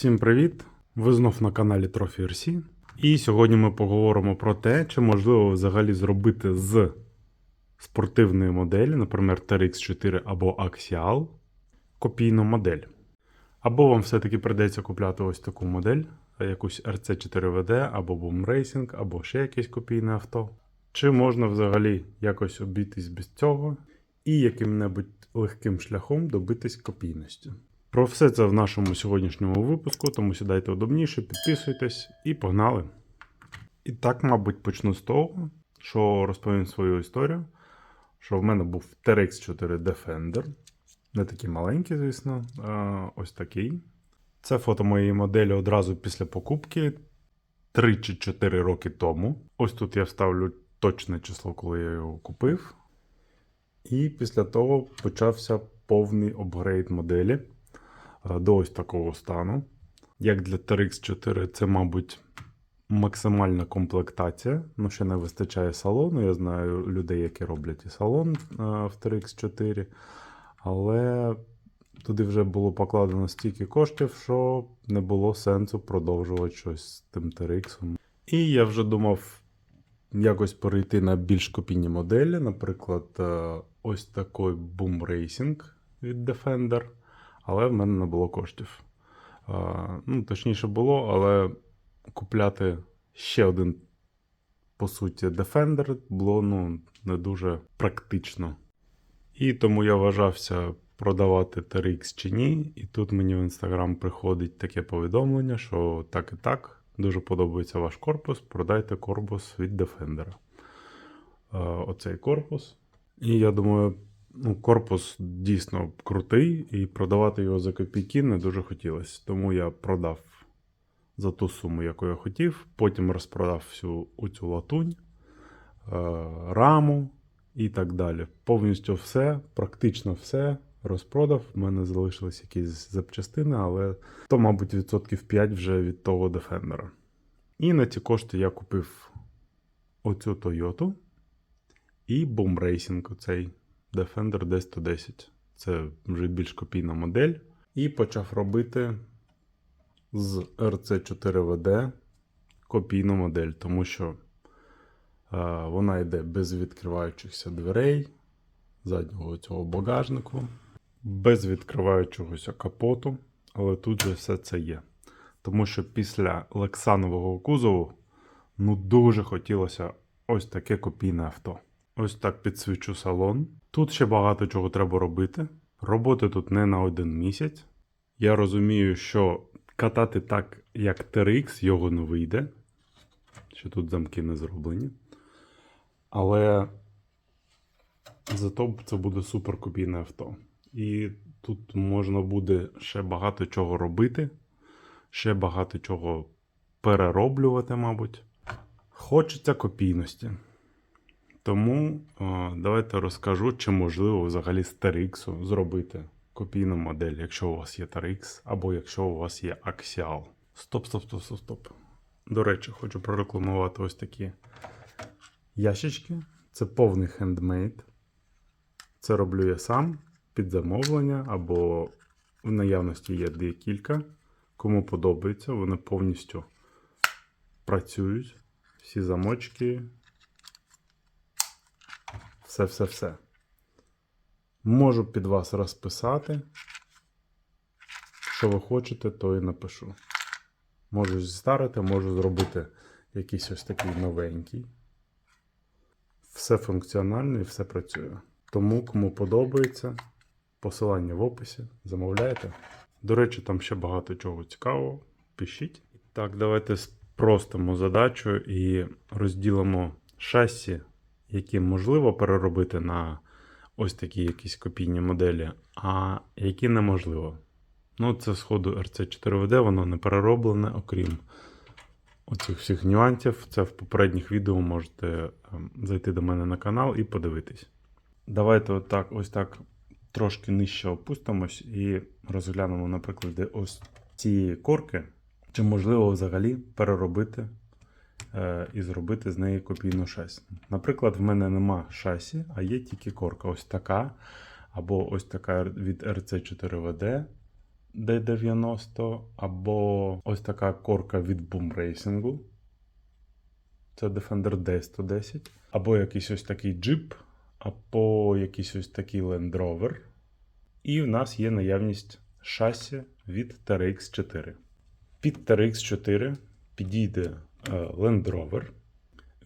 Всім привіт! Ви знов на каналі Trophy RC. І сьогодні ми поговоримо про те, чи можливо взагалі зробити з спортивної моделі, наприклад, TRX4 або Axial, копійну модель. Або вам все-таки придеться купляти ось таку модель, якусь RC4VD, або Boom Racing, або ще якесь копійне авто. Чи можна взагалі якось обійтись без цього і яким-небудь легким шляхом добитись копійності? Про все це в нашому сьогоднішньому випуску, тому сідайте удобніше, підписуйтесь і погнали. І так, мабуть, почну з того, що розповім свою історію. Що в мене був TRX4 Defender. Не такий маленький, звісно, ось такий. Це фото моєї моделі одразу після покупки 3 чи 4 роки тому. Ось тут я вставлю точне число, коли я його купив. І після того почався повний апгрейд моделі до ось такого стану. Як для TRX4, це, мабуть, максимальна комплектація. Ну, ще не вистачає салону. Я знаю людей, які роблять і салон е, в TRX4. Але туди вже було покладено стільки коштів, що не було сенсу продовжувати щось з тим TRX. І я вже думав якось перейти на більш копійні моделі. Наприклад, е, ось такий Boom Racing від Defender, але в мене не було коштів. Ну, точніше було, але купляти ще один, по суті, Defender було ну, не дуже практично. І тому я вважався продавати TRX чи ні. І тут мені в інстаграм приходить таке повідомлення, що так і так, дуже подобається ваш корпус, продайте корпус від Defender. Оцей корпус. І я думаю, ну, корпус дійсно крутий, і продавати його за копійки не дуже хотілося. Тому я продав за ту суму, яку я хотів. Потім розпродав всю оцю латунь, е, раму і так далі. Повністю все, практично все розпродав. У мене залишились якісь запчастини, але то, мабуть, відсотків 5 вже від того Defender. І на ці кошти я купив оцю Toyota і Boom Racing, оцей Defender D110. Це вже більш копійна модель. І почав робити з RC4VD копійну модель, тому що е, вона йде без відкриваючихся дверей, заднього цього багажнику, без відкриваючогося капоту, але тут же все це є. Тому що після лексанового кузову ну дуже хотілося ось таке копійне авто. Ось так підсвічу салон. Тут ще багато чого треба робити. Роботи тут не на один місяць. Я розумію, що катати так, як TRX, його не вийде. Що тут замки не зроблені. Але зато це буде супер копійне авто. І тут можна буде ще багато чого робити, ще багато чого перероблювати, мабуть. Хочеться копійності. Тому е, давайте розкажу, чи можливо взагалі з TRX зробити копійну модель, якщо у вас є TRX, або якщо у вас є Axial. Стоп, стоп, стоп, стоп, стоп. До речі, хочу прорекламувати ось такі ящички. Це повний хендмейд. Це роблю я сам під замовлення, або в наявності є декілька. Кому подобається, вони повністю працюють. Всі замочки. Все-все-все. Можу під вас розписати. Що ви хочете, то і напишу. Можу зістарити, можу зробити якийсь ось такий новенький. Все функціонально і все працює. Тому, кому подобається, посилання в описі, замовляйте. До речі, там ще багато чого цікавого. Пишіть. Так, давайте спростимо задачу і розділимо шасі, які можливо переробити на ось такі якісь копійні моделі, а які неможливо. Ну, це сходу RC4VD, воно не перероблене, окрім оцих всіх нюансів. Це в попередніх відео можете ем, зайти до мене на канал і подивитись. Давайте отак, ось так трошки нижче опустимось і розглянемо, на прикладі ось цієї корки, чи можливо взагалі переробити і зробити з неї копійну шасі. Наприклад, в мене нема шасі, а є тільки корка. Ось така, або ось така від RC4VD. D90, або ось така корка від Boom Racing. Це Defender D110, або якийсь ось такий джип, або якийсь ось такий Land Rover. І в нас є наявність шасі від TRX 4. Під TRX 4 підійде е, Land Rover.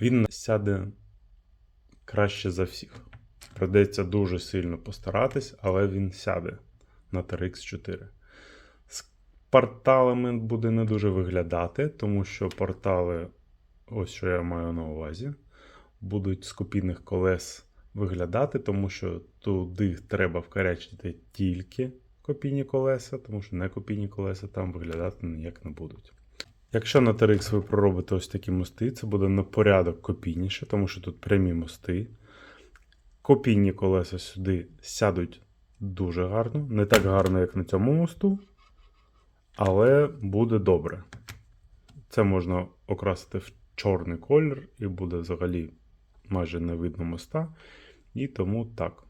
Він сяде краще за всіх. Придеться дуже сильно постаратись, але він сяде на TRX 4. З порталами буде не дуже виглядати, тому що портали, ось що я маю на увазі, будуть з копійних колес виглядати, тому що туди треба вкарячити тільки копійні колеса, тому що не копійні колеса там виглядати ніяк не будуть. Якщо на TRX ви проробите ось такі мости, це буде на порядок копійніше, тому що тут прямі мости. Копійні колеса сюди сядуть дуже гарно. Не так гарно, як на цьому мосту, але буде добре. Це можна окрасити в чорний колір, і буде взагалі майже не видно моста. І тому так.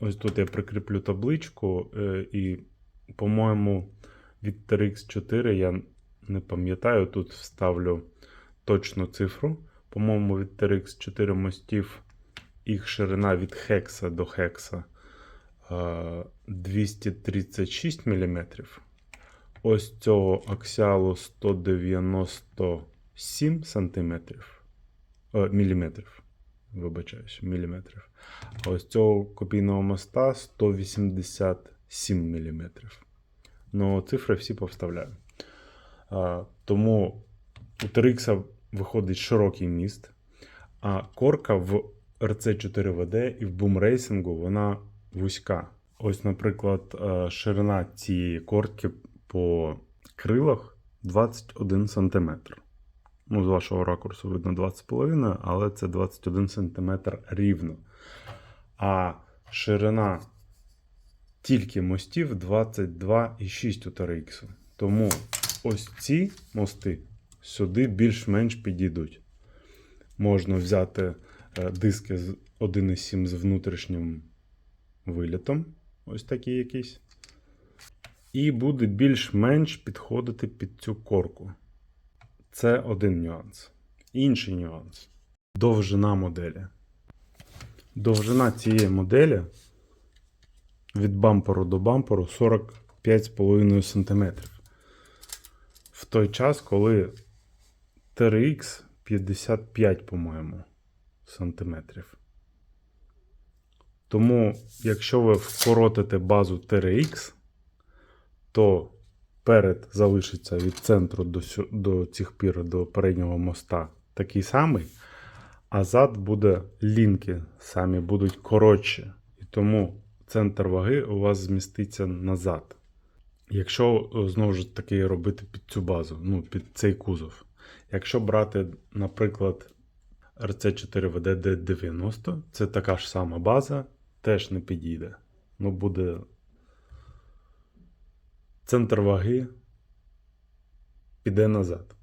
Ось тут я прикріплю табличку, е, і, по-моєму, від TRX 4 я не пам'ятаю, тут вставлю точну цифру. По-моєму, від TRX 4 мостів їх ширина від хекса до хекса е, 236 мм. Ось цього аксіалу 197 см. Е, міліметрів. Вибачаюсь, міліметрів. А ось цього копійного моста 187 мм. Ну, цифри всі повставляю. Тому у TRX виходить широкий міст, а корка в RC4VD і в Racing вона вузька. Ось, наприклад, ширина цієї кортки по крилах 21 см. Ну, з вашого ракурсу видно 20,5, але це 21 см рівно. А ширина тільки мостів 22,6 у TRX. Тому ось ці мости сюди більш-менш підійдуть. Можна взяти е, диски з 1,7 з внутрішнім вилітом, ось такі якісь. І буде більш-менш підходити під цю корку. Це один нюанс. Інший нюанс довжина моделі. Довжина цієї моделі від бамперу до бамперу 45,5 см. Той час, коли TRX 55, по-моєму, сантиметрів. Тому, якщо ви вкоротите базу TRX, то перед залишиться від центру до, до цих пір до переднього моста такий самий, а зад буде лінки самі будуть коротші. І тому центр ваги у вас зміститься назад. Якщо е, знову ж таки робити під цю базу, ну, під цей кузов. Якщо брати, наприклад, RC4VD D90, це така ж сама база, теж не підійде. Ну, буде центр ваги піде назад.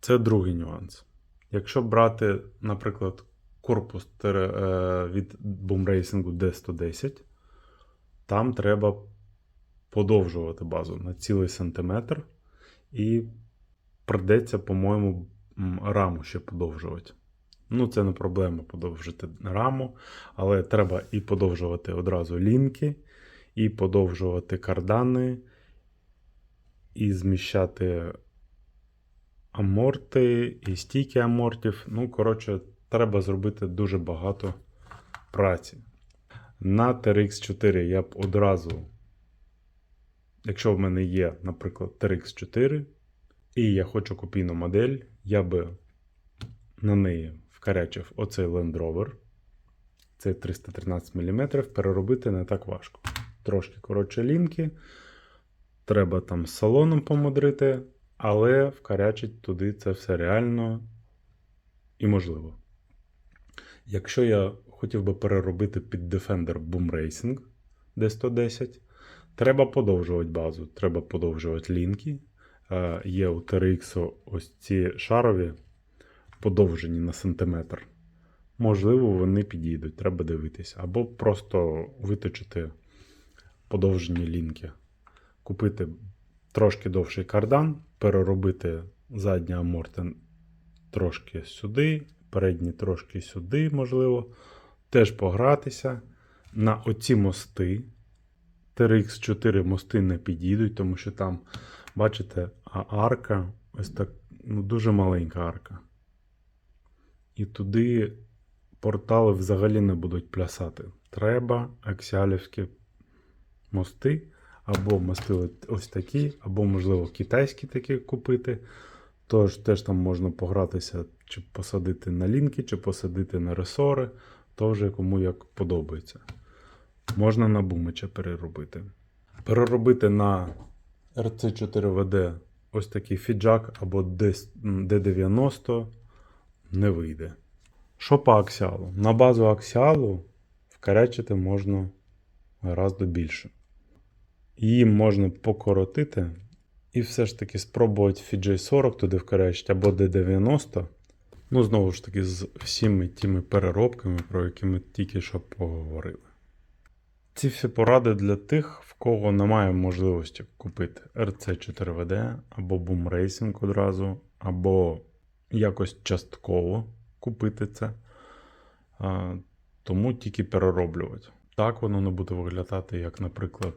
Це другий нюанс. Якщо брати, наприклад, корпус е, від Racing D110, там треба подовжувати базу на цілий сантиметр, і придеться, по-моєму, раму ще подовжувати. Ну, це не проблема подовжити раму, але треба і подовжувати одразу лінки, і подовжувати кардани, і зміщати аморти, і стійки амортів. Ну, коротше, треба зробити дуже багато праці. На TRX 4 я б одразу, якщо в мене є, наприклад, TRX 4, і я хочу копійну модель, я би на неї вкарячив оцей Land Rover. Це 313 мм, переробити не так важко. Трошки коротше лінки. Треба там з салоном помудрити, але вкарячить туди це все реально і можливо. Якщо я хотів би переробити під Defender Boom Racing D110, треба подовжувати базу, треба подовжувати лінки. Е, Є у TRX ось ці шарові подовжені на сантиметр. Можливо, вони підійдуть, треба дивитися. Або просто виточити подовжені лінки. Купити трошки довший кардан, переробити задні аморти трошки сюди, передні трошки сюди, можливо. Теж погратися. На оці мости. TRX 4 мости не підійдуть, тому що там, бачите, арка ось так ну, дуже маленька арка. І туди портали взагалі не будуть плясати. Треба аксіалівські мости, або мости ось такі, або, можливо, китайські такі купити. Тож теж там можна погратися, чи посадити на лінки, чи посадити на ресори, то вже кому як подобається. Можна на бумича переробити. Переробити на RC4VD ось такий фіджак або D90 не вийде. Що по аксіалу? На базу аксіалу вкарячити можна гораздо більше. Її можна покоротити і все ж таки спробувати FJ40 туди вкарячити або D90. Ну, знову ж таки, з всіми тими переробками, про які ми тільки що поговорили. Ці всі поради для тих, в кого немає можливості купити RC4VD або Boom Racing одразу, або якось частково купити це. Тому тільки перероблювати. Так воно не буде виглядати, як, наприклад,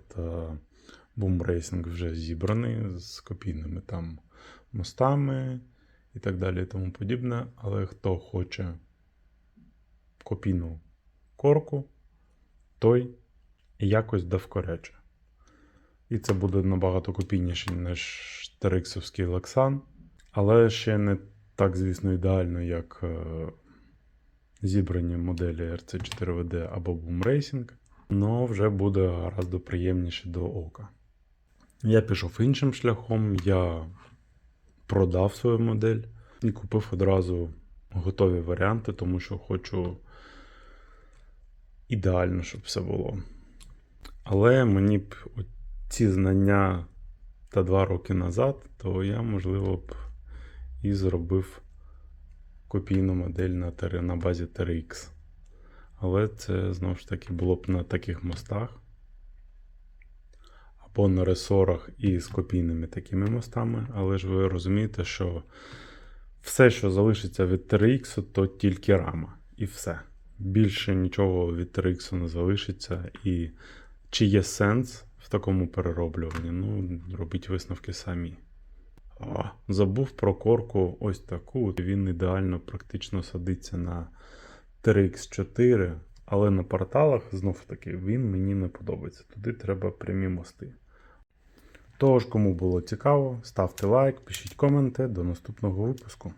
Boom Racing вже зібраний з копійними там мостами і так далі і тому подібне. Але хто хоче копійну корку, той якось довкоряче. І це буде набагато копійніше, ніж Териксовський Лексан. Але ще не так, звісно, ідеально, як е, зібрані моделі RC4VD або Boom Racing. але вже буде гораздо приємніше до ока. Я пішов іншим шляхом, я продав свою модель і купив одразу готові варіанти, тому що хочу ідеально, щоб все було. Але мені б ці знання та два роки назад, то я, можливо, б і зробив копійну модель на, на базі TRX. Але це знову ж таки було б на таких мостах. Або на ресорах і з копійними такими мостами. Але ж ви розумієте, що все, що залишиться від TRX, то тільки рама. І все. Більше нічого від TRX не залишиться. І чи є сенс в такому перероблюванні? Ну, робіть висновки самі. О, забув про корку ось таку. Він ідеально практично садиться на TRX 4, але на порталах знов таки він мені не подобається. Туди треба прямі мости. Тож, кому було цікаво, ставте лайк, пишіть коменти. До наступного випуску.